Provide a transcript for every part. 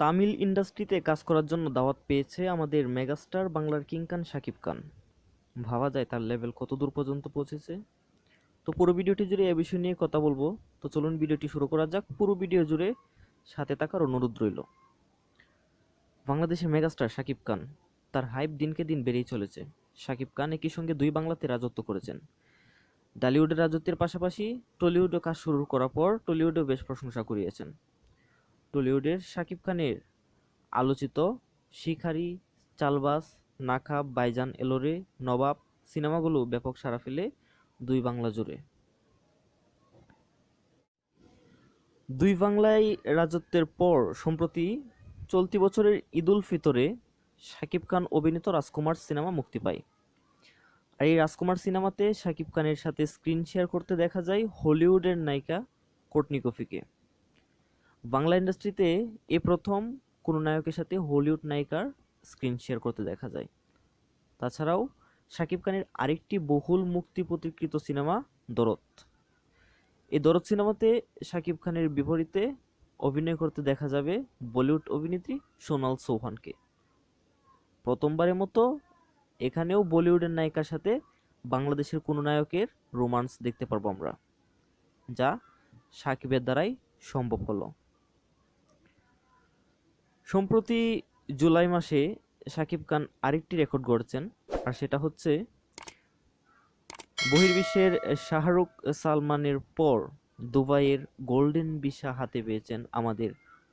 তামিল ইন্ডাস্ট্রিতে কাজ করার জন্য দাওয়াত পেয়েছে আমাদের মেগাস্টার বাংলার কিং খান শাকিব খান। ভাবা যায় তার লেভেল কত দূর পর্যন্ত পৌঁছেছে। তো পুরো ভিডিওটি জুড়ে এ বিষয় নিয়ে কথা বলব। তো চলুন ভিডিওটি শুরু করা যাক। পুরো ভিডিও জুড়ে সাথে থাকার অনুরোধ রইল। বাংলাদেশের মেগাস্টার শাকিব খান তার হাইপ দিনকে দিন বেড়েই চলেছে। শাকিব খান একই সঙ্গে দুই বাংলাতে রাজত্ব করেছেন। ডালিউডের রাজত্বের পাশাপাশি টলিউডে কাজ শুরু করার পর টলিউডেও বেশ প্রশংসা কুড়িয়েছেন। টলিউডের শাকিব খানের আলোচিত শিখারি চালবাস নাখাব বাইজান, এলোরে, নবাব সিনেমাগুলো ব্যাপক সাড়া ফেলে দুই বাংলা জুড়ে। দুই বাংলায় রাজত্বের পর সম্প্রতি চলতি বছরের ঈদুল ফিতরে শাকিব খান অভিনীত রাজকুমার সিনেমা মুক্তি পায়। আর এই রাজকুমার সিনেমাতে শাকিব খানের সাথে স্ক্রিন শেয়ার করতে দেখা যায় হলিউডের নায়িকা কোর্টনি কফিকে। বাংলা ইন্ডাস্ট্রিতে এ প্রথম কোনো নায়কের সাথে হলিউড নায়িকার স্ক্রিন শেয়ার করতে দেখা যায়। তাছাড়াও শাকিব খানের আরেকটি বহুল মুক্তি প্রতিকৃত সিনেমা দরদ। এই দরদ সিনেমাতে শাকিব খানের বিপরীতে অভিনয় করতে দেখা যাবে বলিউড অভিনেত্রী সোনাল চৌহানকে। প্রথমবারের মতো এখানেও বলিউডের নায়িকার সাথে বাংলাদেশের কোনো নায়কের রোমান্স দেখতে পারব আমরা, যা সাকিবের দ্বারাই সম্ভব হলো। সম্প্রতি জুলাই মাসে সাকিব খান আরেকটি রেকর্ড গড়ছেন, আর সেটা হচ্ছে বহির্বিশ্বের শাহরুখ সালমানের পর দুবাইয়ের গোল্ডেন ভিসা হাতে পেয়েছেন আমাদের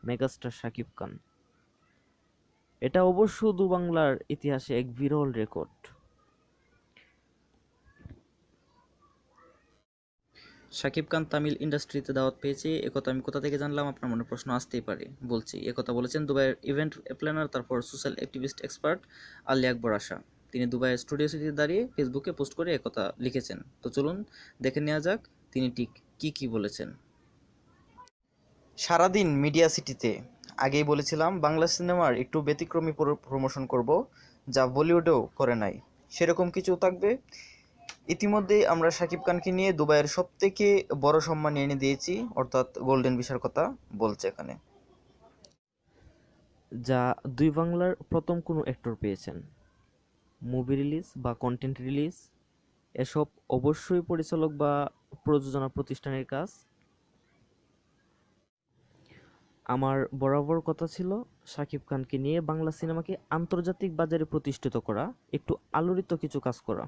মেগাস্টার সাকিব খান। এটা অবশ্য দু বাংলার ইতিহাসে এক বিরল রেকর্ড। শাকিব খান তামিল ইন্ডাস্ট্রিতে দাওয়াত পেয়েছে একথা আমি কোথা থেকে জানলাম? আপনার মনে প্রশ্ন আসতেই পারে, বলছি। একথা বলেছেন দুবাইয়ের ইভেন্ট প্ল্যানার, তারপর social activist expert Ali Akbar Asha. তিনি দুবাইয়ের স্টুডিও সিটিতে দাঁড়িয়ে ফেসবুকে পোস্ট করে একথা লিখেছেন। তো চলুন দেখে নেওয়া যাক তিনি ঠিক কি কি বলেছেন। সারাদিন মিডিয়া সিটিতে, আগেই বলেছিলাম বাংলা সিনেমার একটু ব্যতিক্রমী প্রমোশন করব, যা বলিউডেও করে নাই। সেরকম কিছু থাকবে? ইতিমধ্যেই আমরা শাকিব খানকে নিয়ে দুবাইয়ের সব থেকে বড় সম্মান এনে দিয়েছি, অর্থাৎ গোল্ডেন ভিসার কথা বলছে এখানে। যা দুই বাংলার প্রথম কোনো অ্যাক্টর পেয়েছেন। মুভি রিলিজ বা কন্টেন্ট রিলিজ এসব অবশ্যই পরিচালক বা প্রযোজনা প্রতিষ্ঠানের কাজ। আমার বরাবর কথা ছিল শাকিব খানকে নিয়ে বাংলা সিনেমাকে আন্তর্জাতিক বাজারে প্রতিষ্ঠিত করা, একটু আলোড়িত কিছু কাজ করা।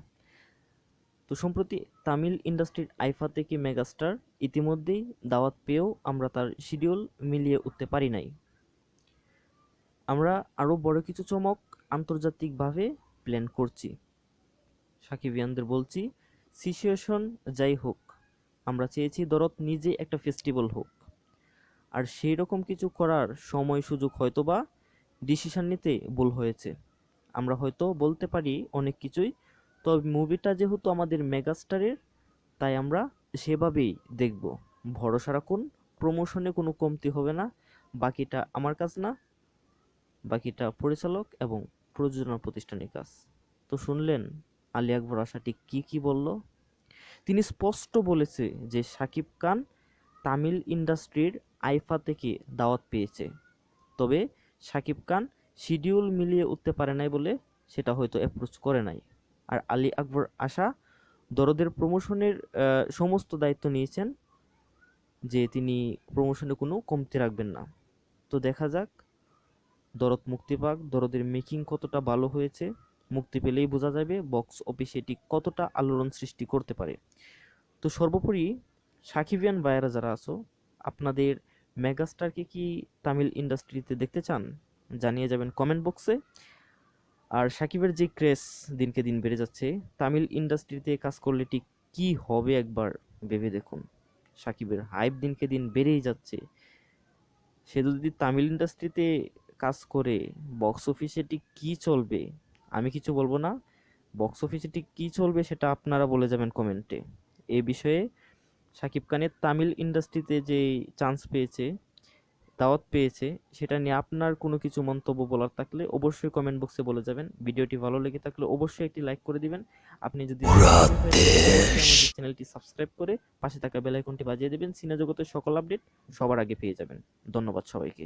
তো সম্প্রতি তামিল ইন্ডাস্ট্রির আইফা থেকে মেগাস্টার ইতিমধ্যেই দাওয়াত পেয়েও আমরা তার শিডিউল মিলিয়ে উঠতে পারি নাই। আমরা আরও বড় কিছু চমক আন্তর্জাতিকভাবে প্ল্যান করছি। সাকিবিয়ানদের বলছি, সিচুয়েশন যাই হোক, আমরা চেয়েছি দরদ নিজে একটা ফেস্টিভ্যাল হোক। আর সেই রকম কিছু করার সময় সুযোগ হয়তো বা ডিসিশন নিতে ভুল হয়েছে। আমরা হয়তো বলতে পারি অনেক কিছুই তবে মুভিটা যেহেতু আমাদের মেগাস্টারের, তাই আমরা সেভাবেই দেখব। ভরসা রাখুন, প্রমোশনে কোনো কমতি হবে না। বাকিটা আমার কাজ না। বাকিটা পরিচালক এবং প্রযোজনা প্রতিষ্ঠানের কাজ। তো শুনলেন, আলী আকবর আশাটি কি কি বলল? তিনি স্পষ্ট বলেছে যে শাকিব খান তামিল ইন্ডাস্ট্রির আইফা থেকে দাওয়াত পেয়েছে। তবে শাকিব খান শিডিউল মিলিয়ে উঠতে পারে নাই বলে সেটা হয়তো অ্যাপ্রোচ করে নাই। আর আলী আকবর আশা দরদের প্রমোশনের সমস্ত দায়িত্ব নিয়েছেন যে তিনি প্রমোশনে কোনো কমতি রাখবেন না। তো দেখা যাক, দরদ মুক্তি পাক, দরদের মেকিং কতটা ভালো হয়েছে, মুক্তি পেলেই বোঝা যাবে বক্স অফিসে এটি কতটা আলোড়ন সৃষ্টি করতে পারে। তো সর্বোপরি সাকিবিয়ান বায়ারা যারা আছো, আপনাদের মেগাস্টারকে কি তামিল ইন্ডাস্ট্রিতে দেখতে চান? জানিয়ে যাবেন কমেন্ট বক্সে আর সাকিবের যে ক্রেস দিনকে দিন বেড়ে যাচ্ছে, তামিল ইন্ডাস্ট্রিতে কাজ করলে ঠিক কী হবে একবার ভেবে দেখুন। সাকিবের হাইপ দিনকে দিন বেড়েই যাচ্ছে। সে যদি তামিল ইন্ডাস্ট্রিতে কাজ করে, বক্স অফিসে ঠিক কী চলবে? আমি কিছু বলব না। বক্স অফিসে ঠিক কী চলবে সেটা আপনারা বলে যাবেন কমেন্টে। এ বিষয়ে সাকিব খানের তামিল ইন্ডাস্ট্রিতে যে চান্স পেয়েছে দাওয়াত পেয়েছে সেটা নিয়ে আপনার কোনো কিছু মন্তব্য বলার থাকলে অবশ্যই কমেন্ট বক্সে বলে যাবেন। ভিডিওটি ভালো লেগে থাকলে অবশ্যই একটি লাইক করে দিবেন। আপনি যদি চ্যানেলটি সাবস্ক্রাইব করে পাশে থাকা বেল আইকনটি বাজিয়ে দেবেন। সিনেজগতের সকল আপডেট সবার আগে পেয়ে যাবেন। ধন্যবাদ সবাইকে।